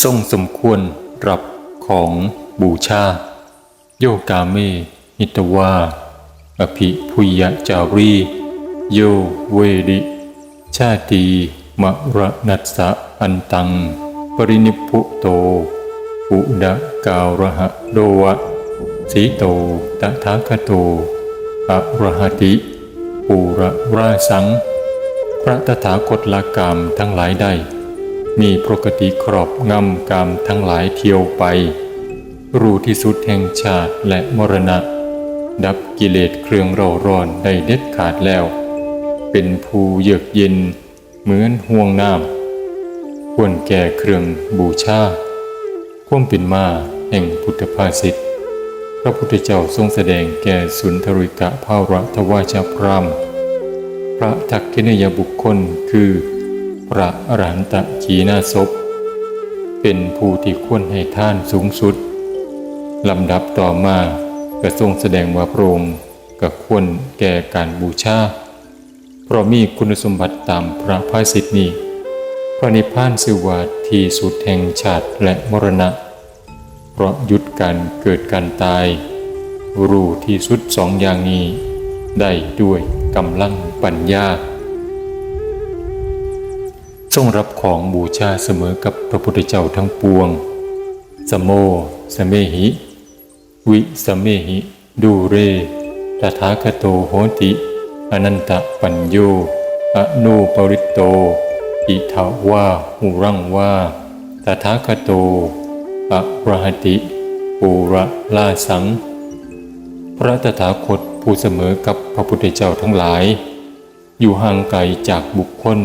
ทรงสมควรรับของบูชา โยกาเมหิตวา อภิพุยจารี โยเวดิ ชาตีมรนัสสะอันตัง ปรินิพุโต อุดะกาวระหะโดวะ สีโตตถาคโตอะระหติ ปูระราสัง พระตถาคตละกามทั้งหลายได้ มีปกติครอบงำกามทั้งหลายเที่ยวไป รู้ที่สุดแห่งชาติและมรณะ ดับกิเลสเครื่องเร่าร้อนได้เด็ดขาดแล้ว เป็นภูเยือกเย็น เหมือนห่วงน้ำควรแก่เครื่องบูชาความเป็นมาแห่งพุทธภาษิตพระพุทธเจ้าทรงแสดงแก่สุนทริกะภาระทวาชพรามพระทักขินยบุคคลคือ พระอรหันตขีนาศพเป็นผู้ที่ควรให้ท่านสูงสุดลำดับต่อมาก็ทรงแสดงว่าพระองค์ก็ควรแก่การบูชาเพราะมีคุณสมบัติตามพระภาสิทธินี้พระนิพพานสิวาที่สุดแห่งชาติและมรณะ เพราะหยุดการเกิดการตาย รู้ที่สุดสองอย่างนี้ ได้ด้วยกำลังปัญญา ทรงรับของบูชาเสมอกับพระพุทธเจ้าทั้งปวง สโมสเมหิ วิสเมหิ ดูเร ตถาคโตโหติ อนันตปัญโยอนุปริตโต อิทาวาหุรังวาตถาคโตอะระหติปูระลาสัง พระตถาคตผู้เสมอกับพระพุทธเจ้าทั้งหลาย อยู่ห่างไกลจากบุคคล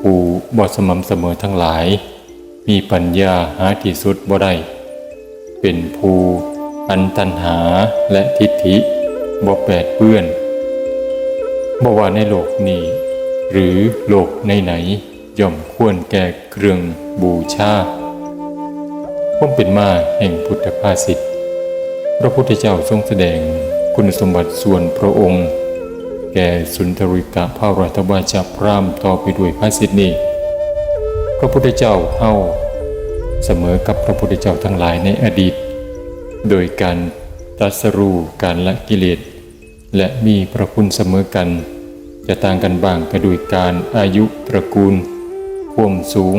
ผู้บ่สม่ำเสมอทั้งหลาย มีปัญญาหาที่สุดบ่ได้ เป็นผู้อันตันหาและทิฏฐิบ่แปดเปื้อนบ่ว่าในโลกนี้ หรือโลกไหนๆย่อมควรแก่เครื่องบูชาผมเป็นมาแห่งพุทธภาษิตพระพุทธเจ้าทรงแสดงคุณสมบัติส่วนพระองค์ ก่สุนทริกะพระราชวาชพรามต่อไปด้วยภาษิตนี้พระพุทธเจ้าเฮาเสมอกับพระพุทธเจ้าทั้งหลายในอดีต โดยการตรัสรู้การละกิเลส และมีพระคุณเสมอกัน จะต่างกันบ้างก็โดยการอายุตระกูลความสูง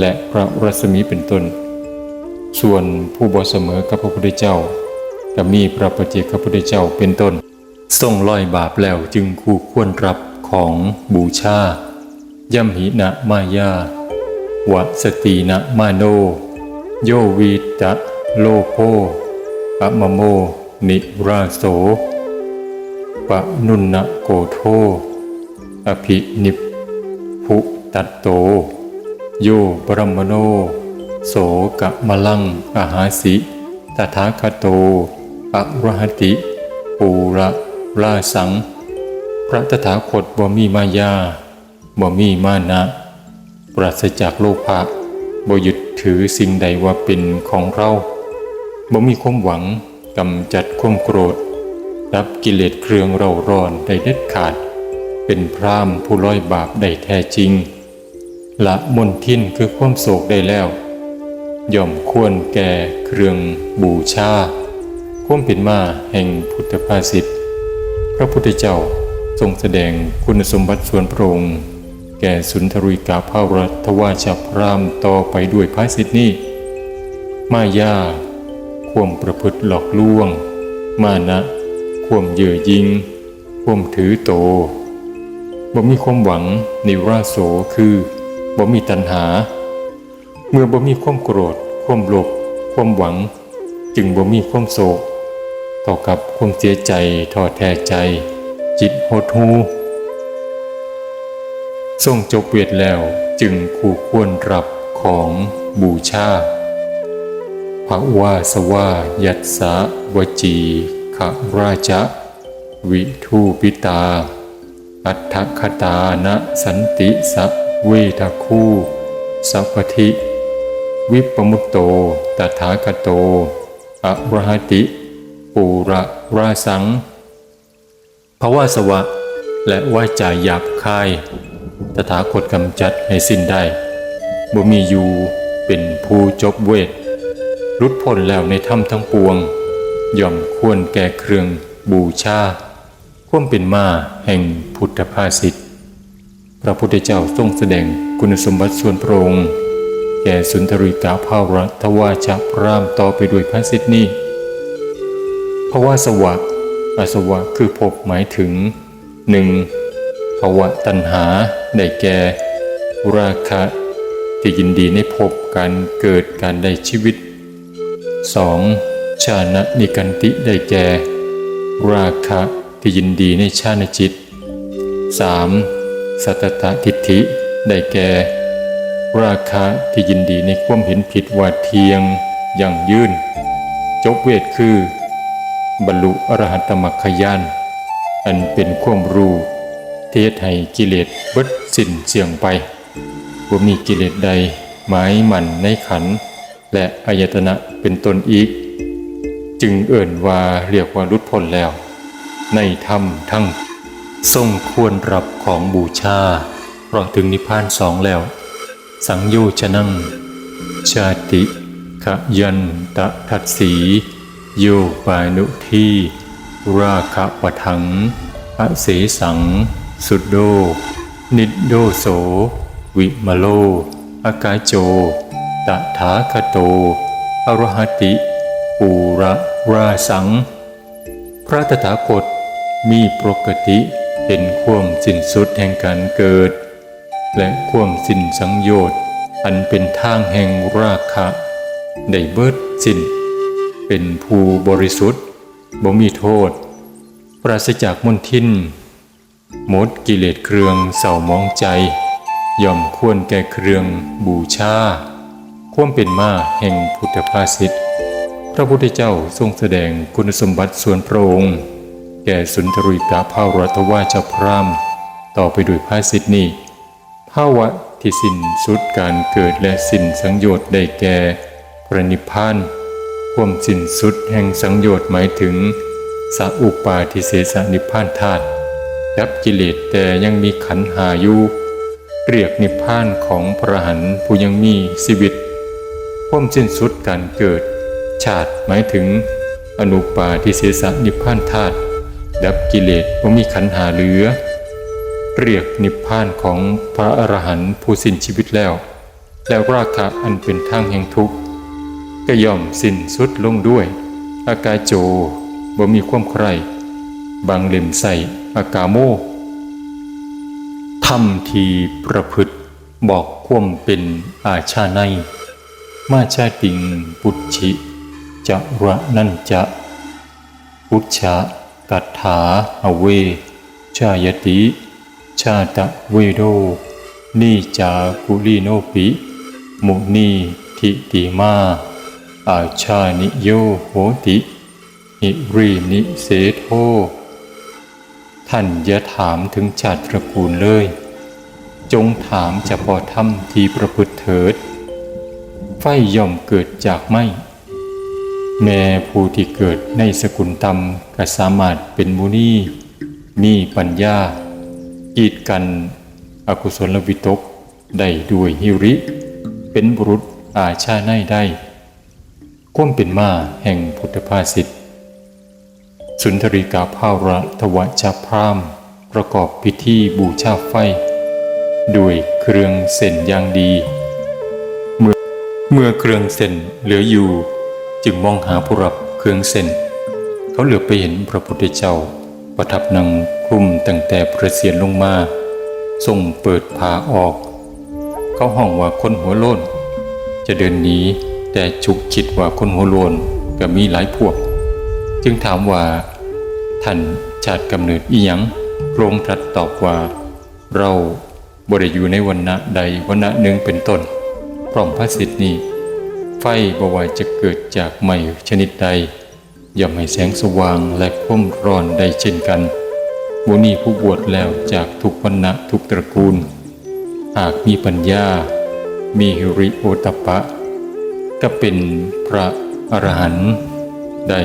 และพระรัศมีเป็นต้น ส่วนผู้บ่เสมอกับพระพุทธเจ้าก็มีพระปฏิเจกพุทธเจ้าเป็นต้น ทรงลอยบาปแล้วจึงคู่ควรรับของบูชาย่ำหินะมายาวะสตีนะมาโน โยวีตะโลโภอะมะโม นิราโสปะนุนนะโกโท อภินิพุตัตโต โยปรมโน โสกะมลังอาหาสิตถาคโตอรหติ ปูระ ราสัง พระตถาคตบ่มีมายาบ่มีมานะ ปราศจากโลภะบ่หยึดถือสิ่งใดว่าเป็นของเราบ่มีความหวังกำจัดความโกรธ รับกิเลสเครื่องเราร้อนได้เด็ดขาด เป็นพรามผู้ร้อยบาปได้แท้จริง ละมนทินคือความโศกได้แล้ว ย่อมควรแก่เครื่องบูชาความเป็นมาแห่งพุทธภาษิต ระพุทธเจ้าทรงแสดงคุณสมบัติส่วนพระองค์แก่สุนทรีกาภารัตวาชพรามต่อไปด้วยภาษิตนี้มายาควมประพฤติหลอกลวง มานะควมเย่อยิงควมถือโตบ่มีความหวังนิราโสคือบ่มีตัณหา เมื่อบ่มีความโกรธ ความโลภความหวัง จึงบ่มีความโศก ต่อกับความเสียใจท้อแท้ใจ จิตหดหู่ทรงจบเวทแล้วจึงคู่ควรรับของบูชาภวาสวายัสสะวจีขราชะ วิทูปิตา อัฏฐคตานะสันติสะเวทคู่ สัพพธิ วิปมุตโต ตถาคโตอรหติ ปูระราสังภาวาสวะ และว่าจาหยาบคาย ตถาคตกำจัดให้สิ้นได้บ่มีอยู่เป็นผู้จบเวทรุดพ้นแล้วในถ้ำทั้งปวง ย่อมควรแก่เครื่องบูชาควมเป็นมาแห่งพุทธภาษิตพระพุทธเจ้าทรงแสดงคุณสมบัติส่วนพระองค์แก่สุนทรีกาภาวรัตวาชะพรามต่อไปด้วยภาษิตนี้ ภาวะสวะอสวะคือภพหมายถึงหนึ่งภาวะตัณหาได้แก่ราคะที่ยินดีในภพการเกิดการได้ชีวิต 2. ชานะนิกันติได้แก่ ราคะที่ยินดีในชาณจิต 3. สัตตทิฏฐิได้แก่ ราคะที่ยินดีในความเห็นผิดว่าเทียงอย่างยืนจบเวทคือ บรรลุอรหัตมรรคยาน อันเป็นความรู้เทศให้กิเลสเบิดสิ้นเสียงไปว่ามีกิเลสใดหมายมันในขัน และอายตนะเป็นตนอีก จึงเอ่นว่าเรียกว่ารุดพ้นแล้ว ในธรรมทั้งทรงควรรับของบูชา เพราะถึงนิพพานสองแล้ว สังโยชนัง ชาติขยันตะทัดสี โยปานุทีราคะปะทังอเสสัง สุดโด นิดโดโส วิมโล อากาโจ ตถาคโต อรหติ ปูระราสัง พระตถาคตมีปกติเป็นความสิ้นสุดแห่งการเกิด และความสิ้นสังโยชน์อันเป็นทางแห่งราคะ ได้เบิดสิ้น เป็นผู้บริสุทธิ์บ่มีโทษ ปราศจากมลทินหมดกิเลสเครื่องเศร้ามองใจ ย่อมควรแก่เครื่องบูชาความเป็นมาแห่งพุทธภาษิตพระพุทธเจ้าทรงแสดงคุณสมบัติส่วนพระองค์ แก่สุนทรีกาภารัตวาชพรามต่อไปด้วยภาษิตนี้ภาวะที่สิ้นสุดการเกิดและสิ้นสังโยชน์ได้แก่พระนิพพาน ความสิ้นสุดแห่งสังโยชน์หมายถึงสัอุปาทิเสสนิพพานธาตุยับกิเลสแต่ยังมีขันหาอยู่เรียกนิพพานของพระหันต์ผู้ยังมีชีวิตความสิ้นสุดการเกิด ชาติหมายถึง อนุปาทิเสสนิพพานธาตุดับกิเลสว่ามีขันหาเหลือ เรียกนิพพานของพระอรหันต์ผู้สิ้นชีวิตแล้ว แล้วราคะอันเป็นทางแห่งทุกข์ ก็ย่อมสิ้นสุดลงด้วย อากาโจบ่มีความใครบางเล่มใส่อากาโมทำทีประพฤติบอกความเป็นอาชาใน มาชาติงปุจฉิจะระนันจะ พุชชะกัตถาอเว ชายติ ชาตะเวโดนีจากุลีโนปิ มุนีทิติมา อาชานิโยโหติหิรีนิเสโท ท่านอย่าถามถึงชาติตระกูลเลย จงถามเฉพาะธรรมที่ประพฤติเถิด ไฟย่อมเกิดจากไม้แม่ผู้ที่เกิดในสกุลต่ำก็สามารถเป็นมุนีมีปัญญากีดกันอกุศลวิตกได้ด้วยหิริ เป็นบุรุษอาชาในได้ ก้มเป็นมาแห่งพุทธภาษิตสุนทรีกาภาระทวชาพรามประกอบพิธีบูชาไฟ ด้วยเครื่องเส้นอย่างดี เมื่อเมื่อเครื่องเส้นเหลืออยู่ จึงมองหาผู้รับเครื่องเส้น เขาเหลือไปเห็นพระพุทธเจ้า ประทับนั่งคลุมตั้งแต่ประเสียนลงมา ทรงเปิดผาออก เขาห้องว่าคนหัวโล้นจะเดินหนี แต่ฉุกคิดว่าคนหัวโลนก็มีหลายพวก จึงถามว่า ท่านชาติกำเนิดอีหยังพระองค์ตรัสตอบว่า เราบริอยู่ในวันณะใดวันณะหนึ่งเป็นต้น พร้อมพระสิทธินี้ ไฟบวายจะเกิดจากไม้ชนิดใดย่อมให้แสงสว่างและความร้อนได้เช่นกันบุนีผู้บวชแล้วจากทุกวันณะทุกตระกูล หากมีปัญญา มีหิริโอตปะ ก็เป็นพระอรหันต์ได้